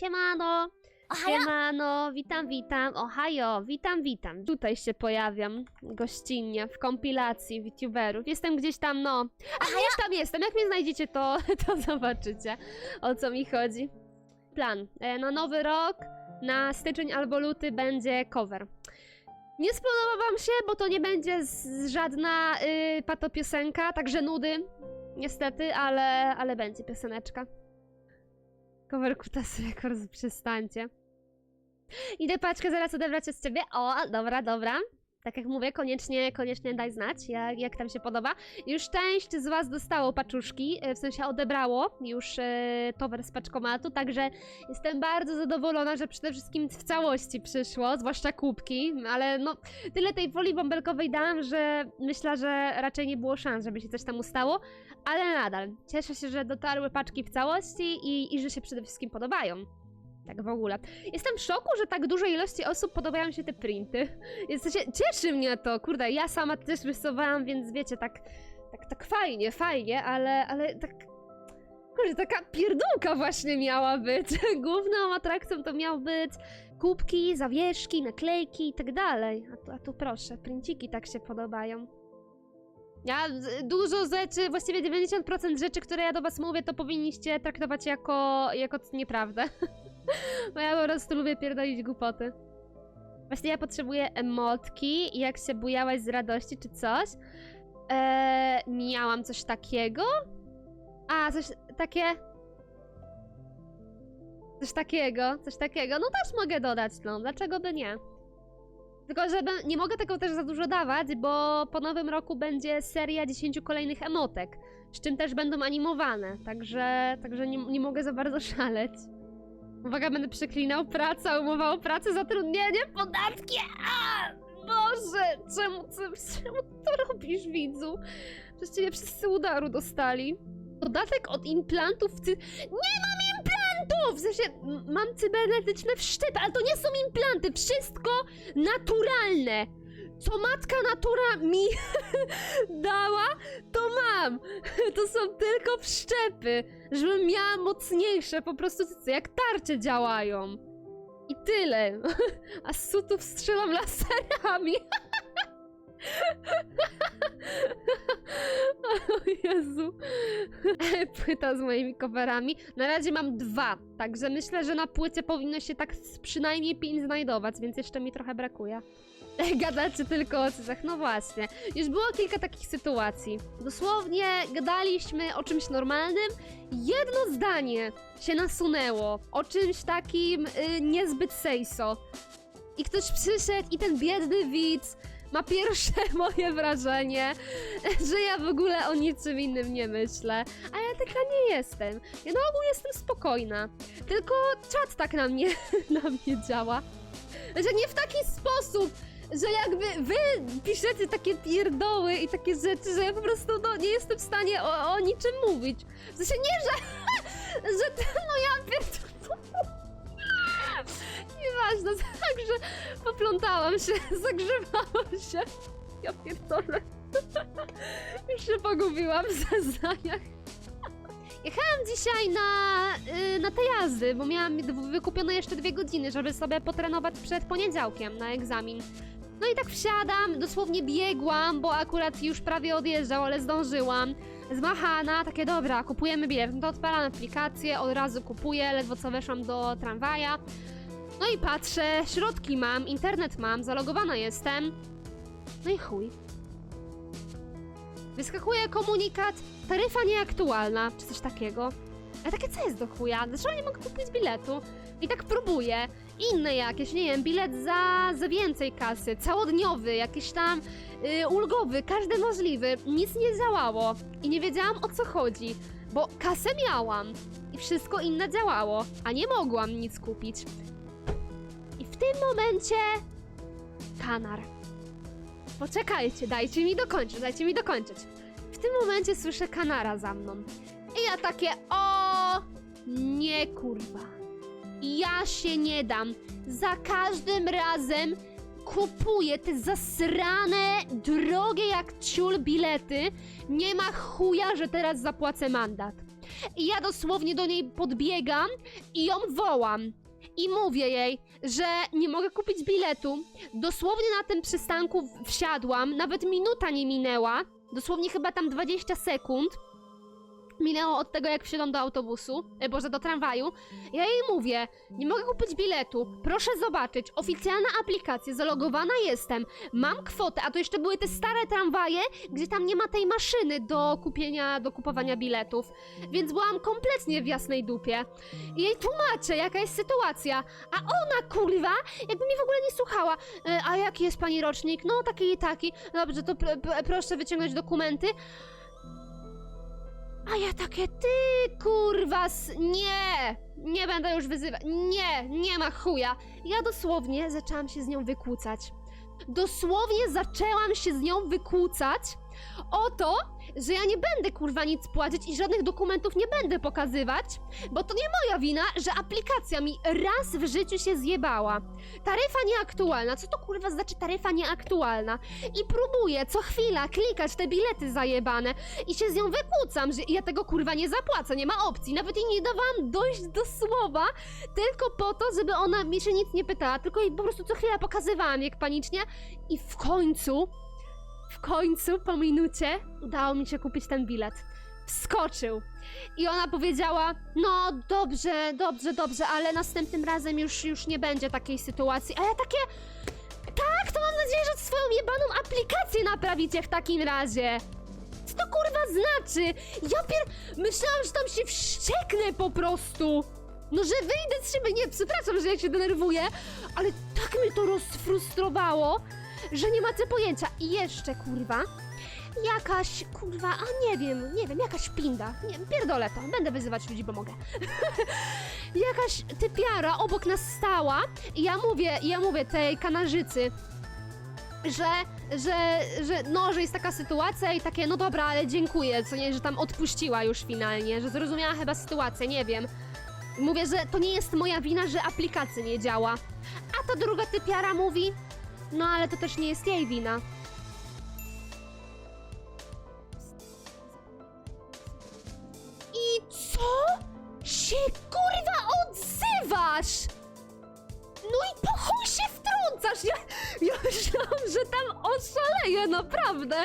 Siemano! Ohajo! Siemano, witam, witam. Ohajo, witam, witam. Tutaj się pojawiam gościnnie w kompilacji VTuberów. Jestem gdzieś tam, no. A gdzieś tam jestem. Jak mnie znajdziecie, to, to zobaczycie o co mi chodzi. Plan. E, Na nowy rok, na styczeń albo luty będzie cover. Nie spodobał wam się, bo to nie będzie z, żadna y, patopiosenka, także nudy. Niestety, ale, ale będzie pioseneczka. Cover Kutas Records, przestańcie. Idę paczkę zaraz odebrać od ciebie. O, dobra, dobra. Tak jak mówię, koniecznie, koniecznie daj znać, jak, jak tam się podoba. Już część z was dostało paczuszki, e, w sensie odebrało już e, towar z paczkomatu, także jestem bardzo zadowolona, że przede wszystkim w całości przyszło, zwłaszcza kubki, ale no tyle tej folii bąbelkowej dałam, że myślę, że raczej nie było szans, żeby się coś tam ustało, ale nadal cieszę się, że dotarły paczki w całości i, i że się przede wszystkim podobają. Tak w ogóle. Jestem w szoku, że tak dużej ilości osób podobają się te printy. Się, cieszy mnie to, kurde, ja sama też rysowałam, więc wiecie, tak, tak, tak fajnie, fajnie, ale, ale tak... Kurde, taka pierdółka właśnie miała być. Główną atrakcją to miał być kubki, zawieszki, naklejki i tak dalej. A tu, a tu proszę, princiki tak się podobają. Ja dużo rzeczy, właściwie 90% rzeczy, które ja do was mówię, to powinniście traktować jako, jako nieprawdę. Bo ja po prostu lubię pierdolić głupoty. Właśnie ja potrzebuję emotki jak się bujałaś z radości czy coś. Eee, miałam coś takiego? A, coś takie... Coś takiego, coś takiego. No też mogę dodać, no. Dlaczego by nie? Tylko, że nie mogę tego też za dużo dawać, bo po nowym roku będzie seria 10 kolejnych emotek, z czym też będą animowane, także, także nie, nie mogę za bardzo szaleć. Uwaga, będę przeklinał. Praca, umowa o pracę, zatrudnienie, podatki. A! Boże, czemu, czemu, to robisz, widzu? Przecież ciebie wszyscy udaru dostali. Podatek od implantów w cy... Nie mam implantów! W sensie, mam cybernetyczne wszczepy, ale to nie są implanty, wszystko naturalne. Co matka natura mi dała, to mam. To są tylko wszczepy, żebym miała mocniejsze, po prostu jak tarcze działają. I tyle. A z sutów strzelam laserami. O Jezu. Płyta z moimi coverami. Na razie mam dwa, także myślę, że na płycie powinno się tak przynajmniej pięć znajdować, więc jeszcze mi trochę brakuje. Gadacie tylko o cycach, no właśnie. Już było kilka takich sytuacji. Dosłownie gadaliśmy o czymś normalnym, jedno zdanie się nasunęło o czymś takim y, niezbyt sejso. I ktoś przyszedł i ten biedny widz ma pierwsze moje wrażenie, że ja w ogóle o niczym innym nie myślę. A ja taka nie jestem. Ja na ogół jestem spokojna. Tylko czat tak na mnie, na mnie działa. Że nie w taki sposób, że jakby wy piszecie takie pierdoły i takie rzeczy, że ja po prostu no, nie jestem w stanie o, o niczym mówić. W sensie nie, że, że to, no ja pierdolę. Nieważne, także poplątałam się, zagrzewałam się. Ja pierdolę. Już się pogubiłam w zeznaniach. Jechałam dzisiaj na, y, na te jazdy, bo miałam wykupione jeszcze dwie godziny, żeby sobie potrenować przed poniedziałkiem na egzamin. No i tak wsiadam, dosłownie biegłam, bo akurat już prawie odjeżdżał, ale zdążyłam. Zmachana, takie dobra, kupujemy bilet. No to odpalam aplikację, od razu kupuję, ledwo co weszłam do tramwaja. No i patrzę, środki mam, internet mam, zalogowana jestem. No i chuj. Wyskakuje komunikat, taryfa nieaktualna, czy coś takiego. A takie co jest do chuja? Dlaczego nie mogę kupić biletu? I tak próbuję. Inne jakieś, nie wiem, bilet za, za więcej kasy, całodniowy, jakiś tam y, ulgowy, każdy możliwy. Nic nie działało. I nie wiedziałam o co chodzi, bo kasę miałam i wszystko inne działało, a nie mogłam nic kupić. I w tym momencie kanar. Poczekajcie, dajcie mi dokończyć, dajcie mi dokończyć. W tym momencie słyszę kanara za mną. I ja takie, o nie kurwa. Ja się nie dam. Za każdym razem kupuję te zasrane, drogie jak ciul bilety. Nie ma chuja, że teraz zapłacę mandat. i ja dosłownie do niej podbiegam i ją wołam. I mówię jej, że nie mogę kupić biletu. Dosłownie na tym przystanku wsiadłam, nawet minuta nie minęła. Dosłownie chyba tam 20 sekund. Minęło od tego, jak wsiadłam do autobusu, e, boże, do tramwaju. Ja jej mówię, nie mogę kupić biletu, proszę zobaczyć, oficjalna aplikacja, zalogowana jestem, mam kwotę, a to jeszcze były te stare tramwaje, gdzie tam nie ma tej maszyny do kupienia, do kupowania biletów, więc byłam kompletnie w jasnej dupie. I jej tłumaczę, jaka jest sytuacja, a ona, kurwa, jakby mnie w ogóle nie słuchała. E, A jaki jest pani rocznik? No, taki i taki. Dobrze, to pr pr proszę wyciągnąć dokumenty. A ja takie, ty kurwa, s- nie! Nie będę już wyzywać. Nie, nie ma chuja. Ja dosłownie zaczęłam się z nią wykłócać. Dosłownie zaczęłam się z nią wykłócać o to, że ja nie będę kurwa nic płacić i żadnych dokumentów nie będę pokazywać, bo to nie moja wina, że aplikacja mi raz w życiu się zjebała. Taryfa nieaktualna. Co to kurwa znaczy taryfa nieaktualna? I próbuję co chwila klikać te bilety zajebane i się z nią wykłócam, że ja tego kurwa nie zapłacę, nie ma opcji. Nawet jej nie dawałam dojść do słowa, tylko po to, żeby ona mi się nic nie pytała, tylko jej po prostu co chwila pokazywałam jak panicznie i w końcu, w końcu po minucie udało mi się kupić ten bilet. Wskoczył. I ona powiedziała, no dobrze, dobrze, dobrze, ale następnym razem już, już nie będzie takiej sytuacji. A ja takie, tak, to mam nadzieję, że swoją jebaną aplikację naprawicie w takim razie. Co to kurwa znaczy? Ja pier... Myślałam, że tam się wścieknę po prostu. No, że wyjdę z siebie. Nie, przepraszam, że ja się denerwuję, ale tak mnie to rozfrustrowało, że nie macie pojęcia. I jeszcze, kurwa, jakaś, kurwa, a nie wiem, nie wiem, jakaś pinda. Nie, pierdolę to, będę wyzywać ludzi, bo mogę. jakaś typiara obok nas stała i ja mówię, ja mówię tej kanarzycy, że, że, że no, że jest taka sytuacja i takie, no dobra, ale dziękuję, co nie, że tam odpuściła już finalnie, że zrozumiała chyba sytuację, nie wiem. Mówię, że to nie jest moja wina, że aplikacja nie działa. A ta druga typiara mówi, no ale to też nie jest jej wina. I co się kurwa odzywasz? No i po chuj się wtrącasz! Ja, ja myślałam, że tam oszaleję, naprawdę!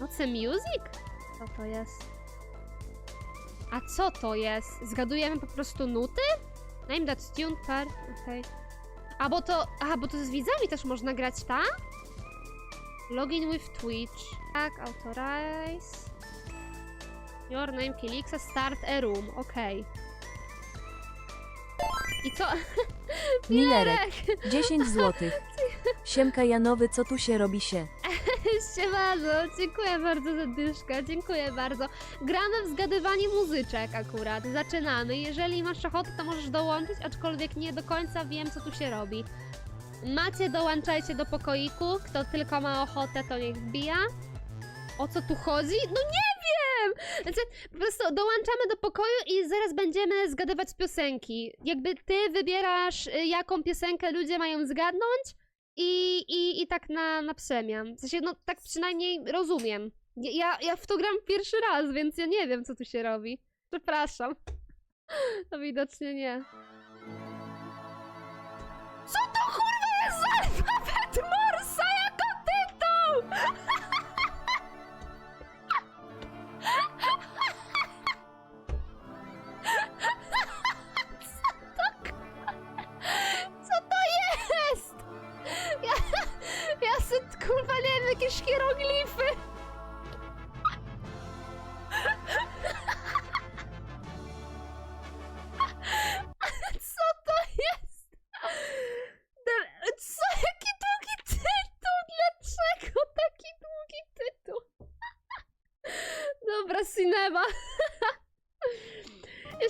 Noce Music? Co to jest? A co to jest? Zgadujemy po prostu nuty? Name that tune per... okej. A bo to... Aha, bo to z widzami też można grać, tak? Login with Twitch. Tak, authorize. Your name Kilixa, start a room. Okej. I co? Milerek, 10 zł. Siemka Janowy, co tu się robi się? Siemano, dziękuję bardzo za dyszkę, dziękuję bardzo. Gramy w zgadywanie muzyczek akurat, zaczynamy. Jeżeli masz ochotę, to możesz dołączyć, aczkolwiek nie do końca wiem, co tu się robi. Macie, dołączajcie do pokoiku, kto tylko ma ochotę, to niech wbija. O co tu chodzi? No nie wiem! Znaczy, po prostu dołączamy do pokoju i zaraz będziemy zgadywać piosenki. Jakby ty wybierasz, y, jaką piosenkę ludzie mają zgadnąć, i, i, i tak na, na przemian. W sensie, no tak przynajmniej rozumiem. Ja, ja w to gram pierwszy raz, więc ja nie wiem, co tu się robi. Przepraszam. To widocznie nie.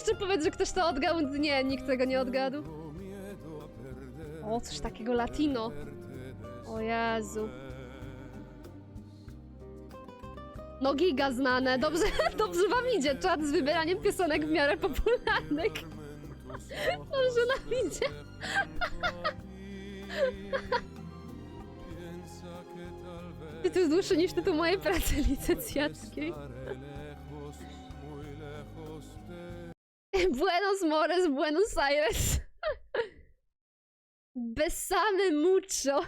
Jeszcze powiedz, że ktoś to odgadł. Nie, nikt tego nie odgadł. O, coś takiego latino. O Jezu. No giga znane. Dobrze, dobrze wam idzie. Czad z wybieraniem piosenek w miarę popularnych. Dobrze nam idzie. Tytuł dłuższy niż tytuł mojej pracy licencjackiej. Buenos Mores, Buenos Aires. Besame mucho.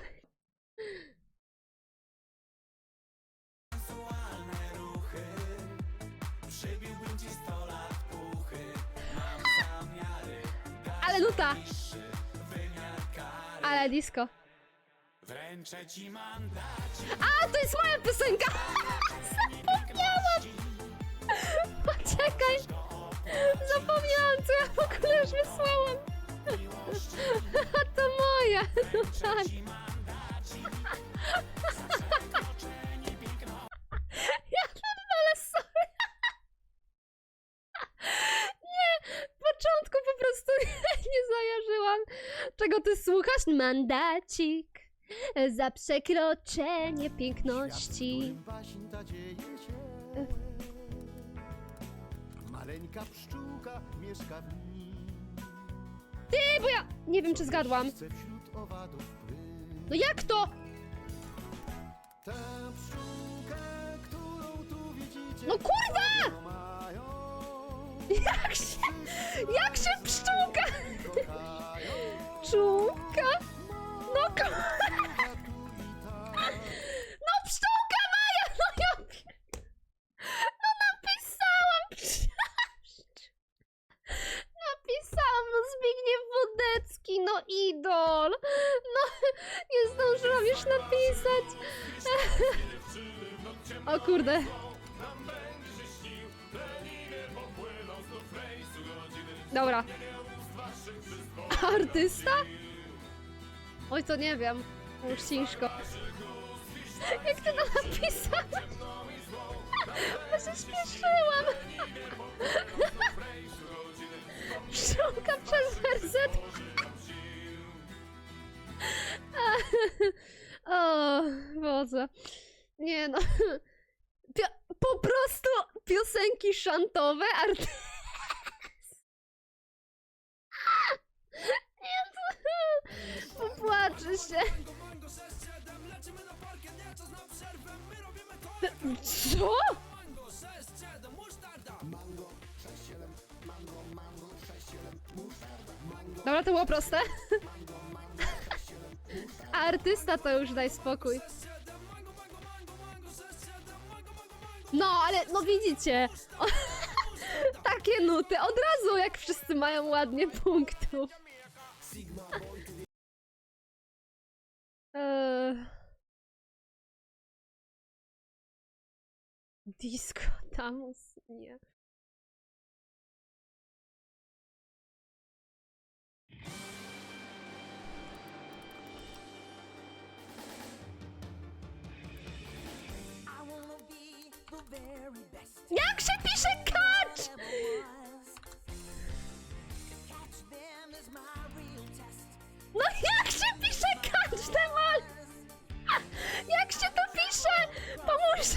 Ale nuta! Ale disco. A, to jest moja piosenka! Zapomniałam! Poczekaj! Zapomniałam, co ja w ogóle już wysłałam. To moja, no tak. Ja ale sorry. Nie, w początku po prostu nie zajarzyłam. Czego ty słuchasz? Mandacik za przekroczenie piękności. Maleńka pszczółka mieszka w nim. Ty, bo ja nie wiem, czy zgadłam. Wśród owadów. No jak to? Tę pszczółkę, którą tu widzicie, No kurwa! mają, Jak się, jak się pszczółka? kochają. Pszczółka? No ko... Tu i tam. No pszczółka Maja! No ja... pier- No napisałam! psz- Napisałam, no Zbigniew Wodecki, no idol! No, nie zdążyłam już napisać. O kurde. Dobra. Artysta? Oj, to nie wiem. Już ciężko. Jak ty to napisałeś? Bo się śpieszyłam. Pszczółka przez RZ. O, Boże. Nie no. Pio- po prostu piosenki szantowe, arty... Nie, to... Się. Co? Dobra, to było proste. Artysta to już daj spokój. No, ale no widzicie. O, takie nuty. Od razu, jak wszyscy mają ładnie punktów. Eee. Disco Tamus, nie. Jak się pisze. Catch. No jak się pisze kacz, Demal? Jak się to pisze? Pomóż.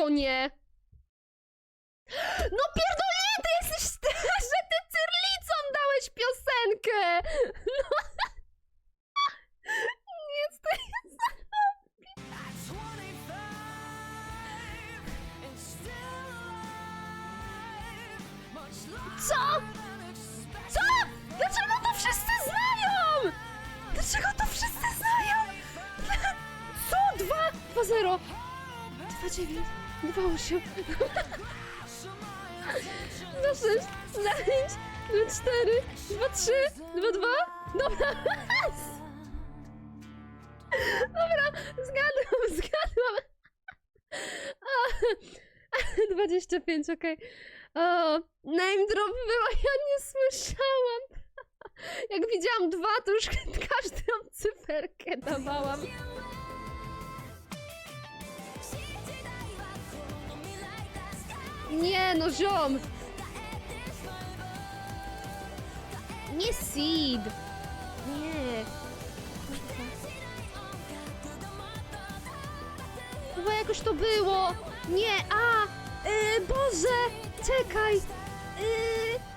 To nie? No pierdolnie, ty jesteś, że ty cyrlicą dałeś piosenkę! No. Nic, to jest... At 25 and still alive. Much longer Co? Co? Dlaczego to wszyscy znają? Dlaczego to wszyscy znają? Co? Dwa? Dwa zero. Dwa dziewięć. Dwa osiem. Dwa sześć. Dwa pięć. Dwa cztery. Dwa trzy. Dwa dwa. Dobra. Dobra. Zgadłam, zgadłam. 25, okej. O, name drop było, ja nie słyszałam. Jak widziałam dwa, to już każdą cyferkę dawałam. Nie no, ziom! Nie Seed! Nie. Chyba jakoś to było. Nie, a! Yy, Boże! Czekaj! Yy,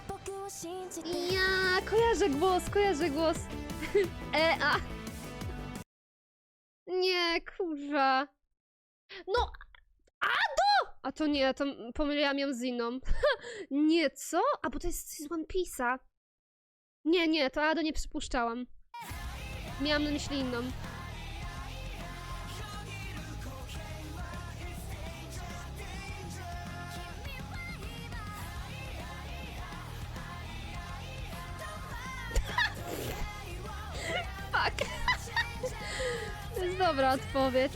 ja kojarzę głos, kojarzę głos. e, a. Nie, kurwa. No, Ado! A to nie, to pomyliłam ją z inną. nie, co? A bo to jest z One Piece'a. Nie, nie, to Ado nie przypuszczałam. Miałam na myśli inną. Fuck. To jest dobra odpowiedź.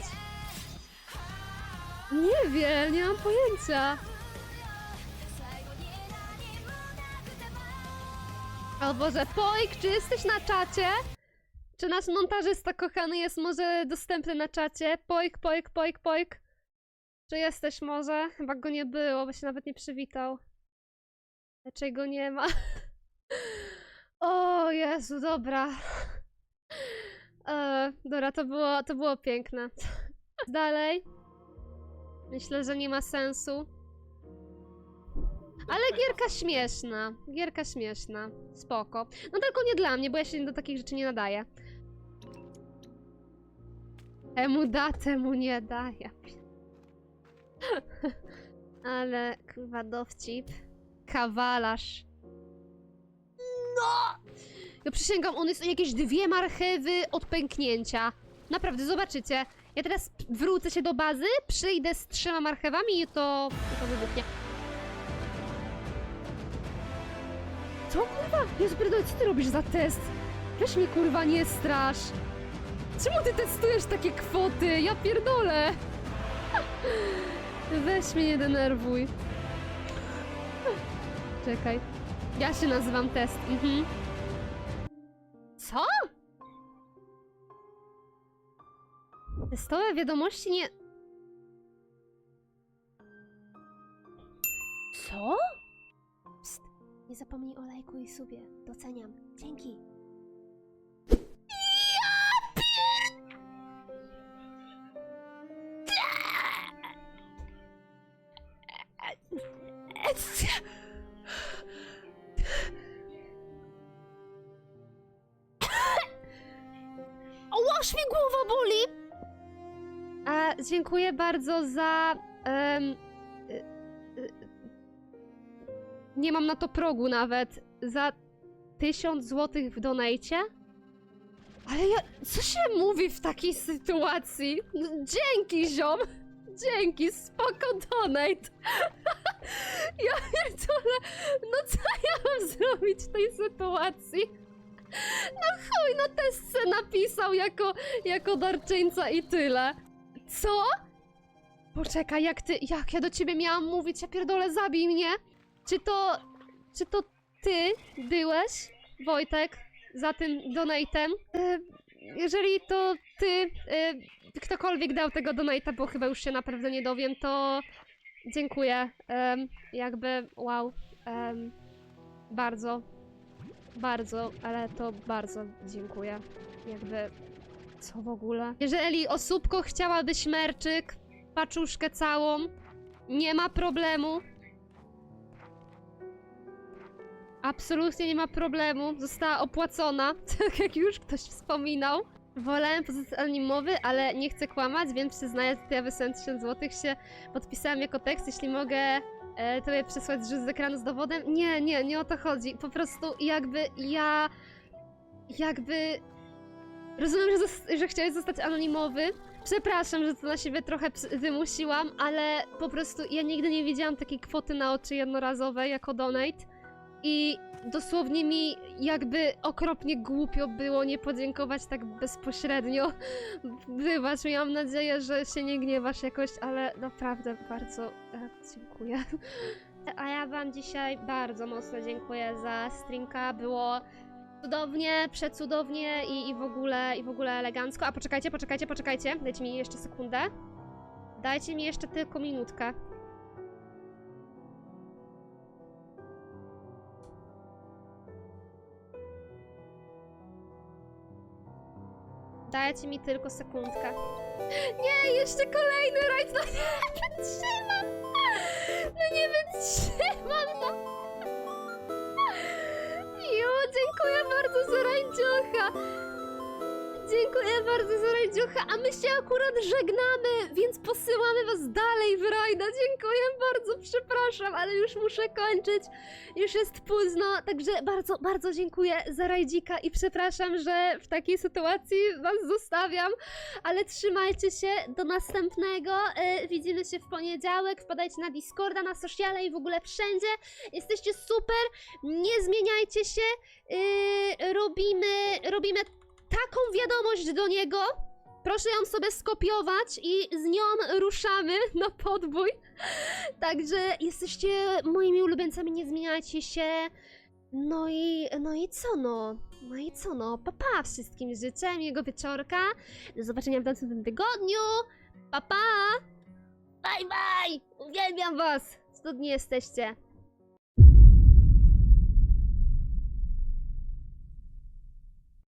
Nie wiem, nie mam pojęcia. O Boże, Poik, czy jesteś na czacie? Czy nasz montażysta kochany jest może dostępny na czacie? Poik, poik, poik, poik. Czy jesteś może? Chyba go nie było, bo się nawet nie przywitał. Raczej go nie ma. O Jezu, dobra. E, dobra, to było, to było piękne. Dalej. Myślę, że nie ma sensu. Ale gierka śmieszna. Gierka śmieszna. Spoko. No tylko nie dla mnie, bo ja się do takich rzeczy nie nadaję. Temu da, temu nie da. Ja Ale kurwa dowcip. Kawalarz. No! Ja przysięgam, on jest jakieś dwie marchewy od pęknięcia. Naprawdę, zobaczycie. Ja teraz wrócę się do bazy, przyjdę z trzema marchewami i to, to wybuchnie. Co kurwa? Jezu, pierdolę, co ty robisz za test? Weź mnie kurwa nie strasz. Czemu ty testujesz takie kwoty? Ja pierdolę. Weź mnie nie denerwuj. Czekaj. Ja się nazywam test. Mhm. Co? Testowe wiadomości nie... Co? Psst, nie zapomnij o lajku i subie. Doceniam. Dzięki. Ołoż mi głowa boli! Dziękuję bardzo za... y, y, nie mam na to progu nawet. Za tysiąc złotych w donajcie? Ale ja... Co się mówi w takiej sytuacji? No, dzięki, ziom! Dzięki, spoko donate! ja pierdolę, no co ja mam zrobić w tej sytuacji? No chuj, na testce napisał jako, jako darczyńca i tyle. Co? Poczekaj, jak ty, jak ja do ciebie miałam mówić? Ja pierdolę, zabij mnie! Czy to, czy to ty byłeś, Wojtek, za tym donatem? E, jeżeli to ty, e, ktokolwiek dał tego donata, bo chyba już się naprawdę nie dowiem, to dziękuję. Em, jakby, wow. em, bardzo, bardzo, ale to bardzo dziękuję. Jakby, co w ogóle? Jeżeli osóbko chciałabyś merczyk, paczuszkę całą, nie ma problemu. Absolutnie nie ma problemu. Została opłacona, tak jak już ktoś wspominał. Wolałem pozostać anonimowy, ale nie chcę kłamać, więc przyznaję, że ja wysłałem 1000 zł, się podpisałam jako tekst, jeśli mogę e, tobie przesłać rzut z ekranu z dowodem. Nie, nie, nie o to chodzi. Po prostu jakby ja... Jakby... Rozumiem, że, że chciałeś zostać anonimowy. Przepraszam, że to na siebie trochę wymusiłam, ale po prostu ja nigdy nie widziałam takiej kwoty na oczy jednorazowej jako donate. i dosłownie mi jakby okropnie głupio było nie podziękować tak bezpośrednio. Wybacz, miałam nadzieję, że się nie gniewasz jakoś, ale naprawdę bardzo e, dziękuję. A ja wam dzisiaj bardzo mocno dziękuję za streamka, było cudownie, przecudownie i, i w ogóle, i w ogóle elegancko. A poczekajcie, poczekajcie, poczekajcie, dajcie mi jeszcze sekundę. Dajcie mi jeszcze tylko minutkę. Dajcie mi tylko sekundkę. Nie, jeszcze kolejny rajd, no nie wytrzymam! No nie wytrzymam, no! Bardzo za rajdziocha! Dziękuję bardzo za rajdziocha, a my się akurat żegnamy, więc posyłamy was dalej w rajda. Dziękuję bardzo, przepraszam, ale już muszę kończyć. Już jest późno, także bardzo, bardzo dziękuję za rajdzika i przepraszam, że w takiej sytuacji was zostawiam, ale trzymajcie się, do następnego. E, widzimy się w poniedziałek, wpadajcie na Discorda, na sociale i w ogóle wszędzie. Jesteście super, nie zmieniajcie się. Yy, robimy, robimy taką wiadomość do niego. Proszę ją sobie skopiować i z nią ruszamy na podbój. Także jesteście moimi ulubieńcami, nie zmieniajcie się. No i, no i co no? No i co no? Papa pa wszystkim życzę miłego wieczorka. Do zobaczenia w następnym tygodniu. Papa! Pa. Bye bye! Uwielbiam was! Cudowni jesteście.